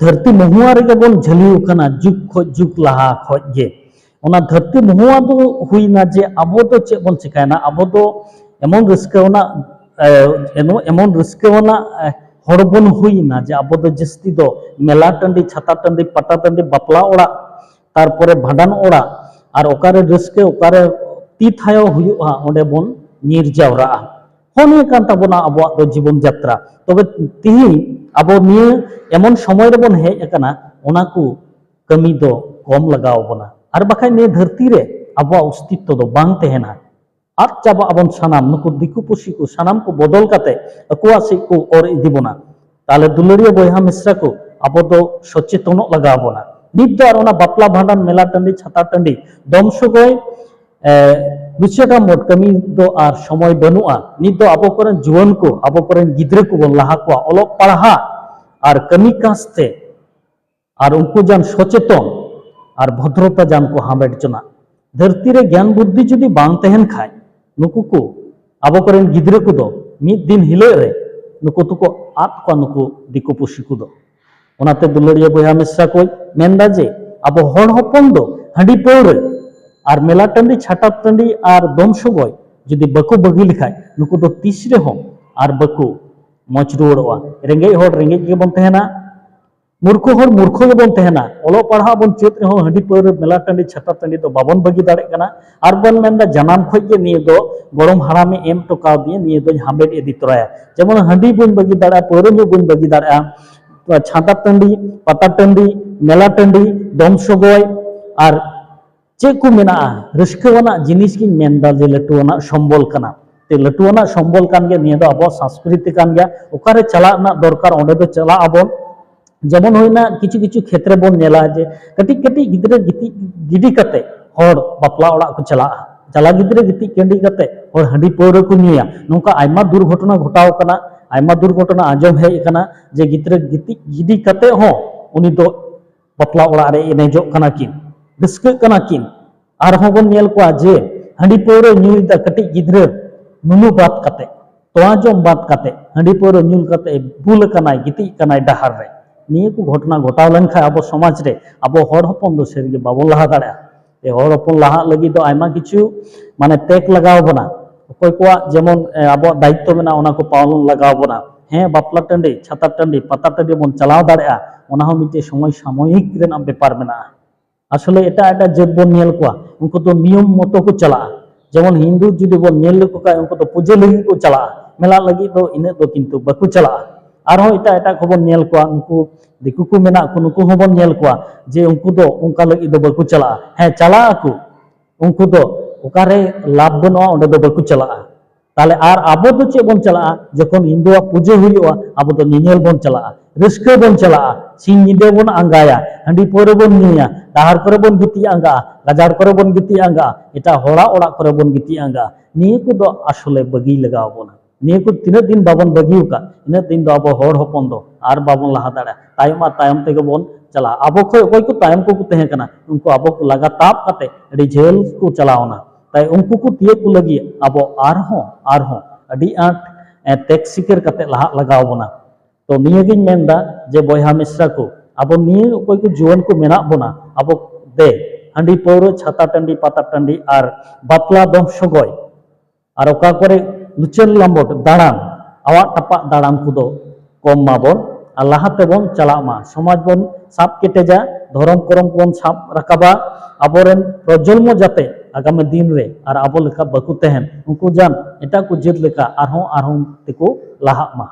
ᱫᱷᱟᱹᱨᱛᱤ ᱢᱚᱦᱩᱣᱟ ᱨᱮᱜᱮ ᱵᱚᱱ ᱡᱷᱟᱹᱞᱤᱣ ᱠᱟᱱᱟ ᱡᱩᱜᱽ ᱠᱷᱚᱡ ᱡᱩᱜᱽ ᱞᱟᱦᱟ ᱠᱷᱚᱡ ᱜᱮ ᱚᱱᱟ ᱫᱷᱟᱹᱨᱛᱤ ᱢᱚᱦᱩᱣᱟ ᱫᱚ ᱦᱩᱭᱱᱟ ᱡᱮ ᱟᱵᱚ ᱫᱚ ᱪᱮᱫ ᱵᱚᱱ ᱪᱤᱠᱟᱹᱭᱱᱟ ᱟᱵᱚ ᱫᱚ ᱮᱢᱚᱱ ᱨᱟᱹᱥᱠᱟᱹᱣᱟᱱᱟᱜ এমন ᱨᱟᱹᱥᱠᱟᱹᱣᱟᱱᱟᱜ ᱦᱚᱲ ᱵᱚᱱ ᱦᱩᱭᱱᱟ ᱡᱮ ᱟᱵᱚ ᱫᱚ ᱡᱟᱹᱥᱛᱤ ᱫᱚ ᱢᱮᱞᱟ ᱴᱟᱺᱰᱤ ᱪᱷᱟᱛᱟ ᱴᱟᱺᱰᱤ ᱯᱟᱴᱟ ᱴᱟᱺᱰᱤ ᱵᱟᱯᱞᱟ ᱚᱲᱟᱜ ᱛᱟᱨᱯᱚᱨᱮ ᱵᱷᱟᱸᱰᱟᱱ ᱚᱲᱟᱜ ᱟᱨ ᱚᱠᱟᱨᱮ ᱨᱟᱹᱥᱠᱟᱹ ᱚᱠᱟᱨᱮ ᱛᱤ ᱛᱷᱟᱭᱚ ᱦᱩᱭᱩᱜᱼᱟ ᱚᱸᱰᱮ ᱵᱚᱱ ᱧᱤᱨ ᱡᱟᱣᱨᱟᱜᱼᱟ অনেকান্ত বোনা আবু জীবনযাত্রা। তবে তিনি আবো নিয়ে এমন সময় রেবন হে একানা ওনাকু কমি দো কম লাগাও বোনা। আর বাখাই নিয়ে ধরতি রে আবো অস্তিত্ব দো বাং তেহেনা আর চাবো আবন সানাম নুকু দিকু পুষি কু সানাম কু বদল কাতে কুয়া সিকু ওর দিবনা তাহলে দুলরিয়া বইহা মিশ্রা কু আবো দো সচেতন লাগাও বোনা। নিত্য আর ওনা বাপলা ভাঁড়ান মেলা টান্ডি, ছাতা টান্ডি দমসগয় ದುಶ್ಚಟ ಮೊಟ್ ಕಮಿಂದು ಆರ್ ಸಮಯ ಬನುವ ನಿದ್ದು ಅಬಕರನ್ ಜೀವನ್ಕು ಅಬಕರನ್ ಗಿದ್ರಕು ಲಾಹಕು অলপ পড়া আর কমি কাস্তে আর উনকু যান সচেতন, আর ভদ্রতা যান কো হামেট জনা। ধরতি জ্ঞান বুদ্ধি যদি বাং তেহেন খায় নুকু কো আবকরেন গিদ্রে কো দো মিদ দিন হিলে রে নুকু তুকো আত কো নুকু দিকু পুষি কো দো। ওনাতে দুলড়িয়া বইয়া মিশ্রা কই, মেন্দা যে, আবো হড় হপন্দ হাঁডি পৌরে ᱟᱨ ᱢᱮᱞᱟ ᱴᱟᱺᱰᱤ আর ᱴᱟᱺᱰᱤ বয় যদি বাকু বগি ᱵᱟᱹᱜᱤ নুকু তো ᱫᱚ ᱛᱤᱥ আর বাকু ᱵᱟᱠᱚ ᱢᱚᱡᱽ রেঙ্গে হর রেঙ্গে ᱨᱮᱸᱜᱮᱡ ᱜᱮᱵᱚᱱ ᱛᱟᱦᱮᱱᱟ মূর্খ হর মূর্খ গেবন তেহেনা অলপ পড়া বন চেত রেহ হাঁডি পাওয়ার মেলা টান্ডি ছাতা টান্ডি তো বাবন বগি দাঁড়ে কানা। আর বন মেনদা জানাম খোঁজ খোঁজে নিয়ে দো, গরম হারামে এম টোকাও দিয়ে নিয়ে দো হামেট এদি তরায়া যেমন হাঁডি বুন বগি দাঁড়া পাওয়ার নিয়ে বন বাগি দাঁড়া। ছাতা টান্ডি পাতা টান্ডি মেলা টান্ডি টাঁডি দমসগয় আর ᱪᱮᱫ ᱠᱚ ᱢᱮᱱᱟᱜᱼᱟ ᱨᱟᱹᱥᱠᱟᱹᱣᱟᱱᱟᱜ ᱡᱤᱱᱤᱥ ᱜᱤᱧ ᱢᱮᱱᱫᱟ ᱡᱮ ᱞᱟᱹᱴᱩᱣᱟᱱᱟᱜ ᱥᱚᱢᱵᱚᱞ ᱠᱟᱱᱟ ᱛᱮ ᱞᱟᱹᱴᱩᱣᱟᱱᱟᱜ ᱥᱚᱢᱵᱚᱞ ᱠᱟᱱ ᱜᱮᱭᱟ ᱱᱤᱭᱟᱹ ᱫᱚ ᱟᱵᱚᱣᱟᱜ ᱥᱟᱝᱥᱠᱨᱤᱛᱤ ᱠᱟᱱ ᱜᱮᱭᱟ ᱚᱠᱟᱨᱮ ᱪᱟᱞᱟᱜ ᱨᱮᱱᱟᱜ ᱫᱚᱨᱠᱟর ᱚᱸᱰᱮ ᱫᱚ ᱪᱟᱞᱟᱜ ᱟᱵᱚᱱ ᱡᱮᱢᱚᱱ ᱦᱩᱭᱱᱟ ᱠᱤᱪᱷᱩ ᱠᱤᱪᱷᱩ ᱠᱷᱮᱛᱨᱮ ᱵᱚᱱ ᱧᱮᱞᱟ ᱡᱮ ᱠᱟᱹᱴᱤᱡ ᱠᱟᱹᱴᱤᱡ ᱜᱤᱫᱽᱨᱟᱹ ᱜᱤᱛᱤᱡ ᱜᱤᱰᱤ ᱠᱟᱛᱮ ᱦᱚᱲ ᱵᱟᱯᱞᱟ ᱚᱲᱟᱜ ᱠᱚ ᱪᱟᱞᱟᱜᱼᱟ ᱪᱟᱞᱟᱜ ᱜᱤᱫᱽᱨᱟᱹ ᱜᱤᱛᱤᱡ ᱠᱟᱹᱰᱤ ᱠᱟᱛᱮ ᱦᱚᱲ ᱦᱟᱺᱰᱤ ᱯᱟᱹᱣᱨᱟᱹ ᱠᱚ ᱧᱩᱭᱟ ᱱᱚᱝᱠᱟ ᱟᱭᱢᱟ ᱫᱩᱨᱜᱷᱚᱴᱚᱱᱟ ᱜᱷᱚᱴᱟᱣ ᱠᱟᱱᱟ ᱟᱭᱢᱟ ᱫᱩᱨᱜᱷᱚᱴᱚᱱᱟ ᱟᱸᱡᱚᱢ ᱦᱮᱡ ᱠᱟᱱᱟ ᱡᱮ ᱜᱤᱫᱽᱨᱟᱹ ᱜᱤᱛᱤᱡ ᱜᱤᱰᱤ ᱠᱟᱛᱮ ᱦᱚᱸ ᱩᱱᱤ ᱫᱚ ᱵᱟᱯᱞᱟ ᱚᱲᱟᱜ ᱨᱮ ᱮᱱᱮᱡᱚᱜ ᱠᱟᱱᱟ ᱠᱤᱱ ᱨᱟᱹᱥᱠᱟᱹᱜ ᱠᱟᱱᱟ ᱠᱤᱱ ᱟᱨᱦᱚᱸ ᱵᱚᱱ ᱧᱮᱞ ᱠᱚᱣᱟ ᱡᱮ ᱦᱟᱺᱰᱤ ᱯᱟᱹᱣᱨᱟᱹ ᱧᱩᱭᱮᱫᱟ ᱠᱟᱹᱴᱤᱡ ᱜᱤᱫᱽᱨᱟᱹ ᱱᱩᱱᱩ ᱵᱟᱫ ᱠᱟᱛᱮ ᱛᱚᱣᱟ ᱡᱚᱢ ᱵᱟᱫ ᱠᱟᱛᱮ ᱦᱟᱺᱰᱤ ᱯᱟᱹᱣᱨᱟᱹ ᱧᱩ ᱠᱟᱛᱮ ᱵᱩᱞ ᱟᱠᱟᱱᱟᱭ ᱜᱤᱛᱤᱡ ᱠᱟᱱᱟᱭ ᱰᱟᱦᱟᱨ ᱨᱮ ᱱᱤᱭᱟᱹ ᱠᱚ ᱜᱷᱚᱴᱚᱱᱟ ᱜᱷᱚᱴᱟᱣ ᱞᱮᱱᱠᱷᱟᱱ ᱟᱵᱚ ᱥᱚᱢᱟᱡᱽ ᱨᱮ ᱟᱵᱚ ᱦᱚᱲ ᱦᱚᱯᱚᱱ ᱫᱚ ᱥᱟᱹᱨᱤᱜᱮ ᱵᱟᱵᱚᱱ ᱞᱟᱦᱟ ᱫᱟᱲᱮᱭᱟᱜᱼᱟ ᱦᱚᱲ ᱦᱚᱯᱚᱱ ᱞᱟᱦᱟᱜ ᱞᱟᱹᱜᱤᱫ ᱫᱚ ᱟᱭᱢᱟ ᱠᱤᱪᱷᱩ ᱢᱟᱱᱮ ᱴᱮᱠ ᱞᱟᱜᱟᱣ ᱵᱚᱱᱟ ᱚᱠᱚᱭ ᱠᱚᱣᱟᱜ ᱡᱮᱢᱚᱱ ᱟᱵᱚᱣᱟᱜ ᱫᱟᱭᱤᱛᱛᱚ ᱢᱮᱱᱟᱜᱼᱟ ᱚᱱᱟ ᱠᱚ ᱯᱟᱞᱚᱱ ᱞᱟᱜᱟᱣ ᱵᱚᱱᱟ ᱦᱮᱸ ᱵᱟᱯᱞᱟ ᱴᱟᱺᱰᱤ ᱪᱷᱟᱛᱟ ᱴᱟᱺᱰি ᱯᱟᱛᱟ ᱴᱟᱺᱰᱤ ᱵᱚᱱ ᱪᱟᱞᱟᱣ ᱫᱟᱲᱮᱭᱟᱜᱼᱟ ᱚᱱᱟ ᱦᱚᱸ ᱢᱤᱫᱴᱮᱡ ᱥᱚᱢᱚᱭ ᱥᱟᱢᱚᱭᱤᱠ ᱨᱮᱱᱟᱜ ᱵᱮᱯᱟᱨ ᱢᱮᱱᱟᱜᱼᱟ আসলে এটা এটা জেব্য নিয়েলকুয়া উনকো তো নিয়ম মতো কু চালা। যেমন হিন্দু যদি বল নিয়েল কোকা কা উনকো তো পুজো লাগি কো চালা, মেলা লাগি তো ইনে তো কিন্তু বাকু চালা। হো এটা এটা খবর নিয়েলকুয়া উনকো দিকু কু মেনা কো নুকু হবন নিয়েলকুয়া যে উনকো তো উনকা লাগি তো বাকু চালা। হ্যাঁ চালা আকু উনকো তো ওকারে লাভ বনোয়া, ওনে তো বাকু চালা। তাহলে আর আবদ তো চেয়ে বন চালা, যখন হিন্দুয়া পুজো হইয়া আবদ তো নিয়েল বন চালা। ᱨᱟᱹᱥᱠᱟᱹ ᱵᱚᱱ ᱪᱟᱞᱟᱜᱼᱟ ᱥᱤᱧ ᱧᱤᱫᱟᱹ ᱵᱚᱱ ᱟᱸᱜᱟᱭᱟ ᱦᱟᱺᱰᱤ ᱯᱟᱹᱣᱨᱟᱹ ᱵᱚᱱ ᱧᱩᱭᱟ ᱰᱟᱦᱟᱨ ᱠᱚᱨᱮ ᱵᱚᱱ ᱜᱤᱛᱤᱡ ᱟᱸᱜᱟᱜᱼᱟ ᱜᱟᱡᱟᱲ ᱠᱚᱨᱮ ᱵᱚᱱ ᱜᱤᱛᱤᱡ ᱟᱸᱜᱟᱜᱼᱟ ᱮᱴᱟᱜ ᱦᱚᱲᱟᱜ ᱚᱲᱟᱜ ᱠᱚᱨᱮ ᱵᱚᱱ ᱜᱤᱛᱤᱡ ᱟᱸᱜᱟᱜᱼᱟ ᱱᱤᱭᱟᱹ ᱠᱚᱫᱚ ᱟᱥᱚᱞᱮ ᱵᱟᱹᱜᱤ ᱞᱟᱜᱟᱣ ᱵᱚᱱᱟ ᱱᱤᱭᱟᱹ ᱠᱚ ᱛᱤᱱᱟᱹᱜ ᱫᱤᱱ ᱵᱟᱵᱚᱱ ᱵᱟᱹᱜᱤ ᱟᱠᱟᱫ ᱤᱱᱟᱹᱜ ᱫᱤᱱ ᱫᱚ ᱟᱵᱚ ᱦᱚᱲ ᱦᱚᱯᱚᱱ ᱫᱚ ᱟᱨ ᱵᱟᱵᱚᱱ ᱞᱟᱦᱟ ᱫᱟᱲᱮᱭᱟᱜᱼᱟ ᱛᱟᱭᱚᱢ ᱟᱨ ᱛᱟᱭᱚᱢ ᱛᱮᱜᱮ ᱵᱚᱱ ᱪᱟᱞᱟᱜᱼᱟ ᱟᱵᱚ ᱠᱷᱚᱡ ᱚᱠᱚᱭ ᱠᱚ ᱛᱟᱭᱚᱢ ᱠᱚᱠᱚ ᱛᱟᱦᱮᱸ ᱠᱟᱱᱟ ᱩᱱᱠᱩ ᱟᱵᱚ ᱠᱚ ᱞᱟᱜᱟ ᱛᱟᱵ ᱠᱟᱛᱮ ᱟᱹᱰᱤ ᱡᱷᱟᱹᱞ ᱠᱚ ᱪᱟᱞᱟᱣᱱᱟ ᱛᱟᱭ ᱩᱱᱠᱩ ᱠᱚ ᱛᱤᱭᱳᱜ ᱠᱚ ᱞᱟᱹᱜᱤᱫ ᱟᱵᱚ ᱟᱨᱦᱚᱸ ᱟᱨᱦᱚᱸ ᱟᱹᱰᱤ ᱟᱸᱴ ᱛᱮᱠ ᱥᱤᱠᱟᱹᱨ ᱠᱟᱛᱮ ᱞᱟᱦᱟᱜ ᱞᱟᱜᱟᱣ ᱵᱚᱱᱟ तो नियगिन मेनदा जे बयहा मिश्रा को अब निय कोई को जुवन को मेना बोना अब दे हंडी पौर छाता टंडी पाता टंडी और बापला दम सगय और ओका करे लुचन लम्बट दाड़ान आवा टपा दाड़ान को दो कम माबन और लाहाते बन चला मा समाज बन साब केटेजा धरम करम बन साब रकाबा আবরেন প্রজন্ম যাতে আগামী দিন রে আর আবো লেখা বাকু তেহেন উনকু জান এটা কু জিত লেখা আরহম আরহম তেকু লাহাক মা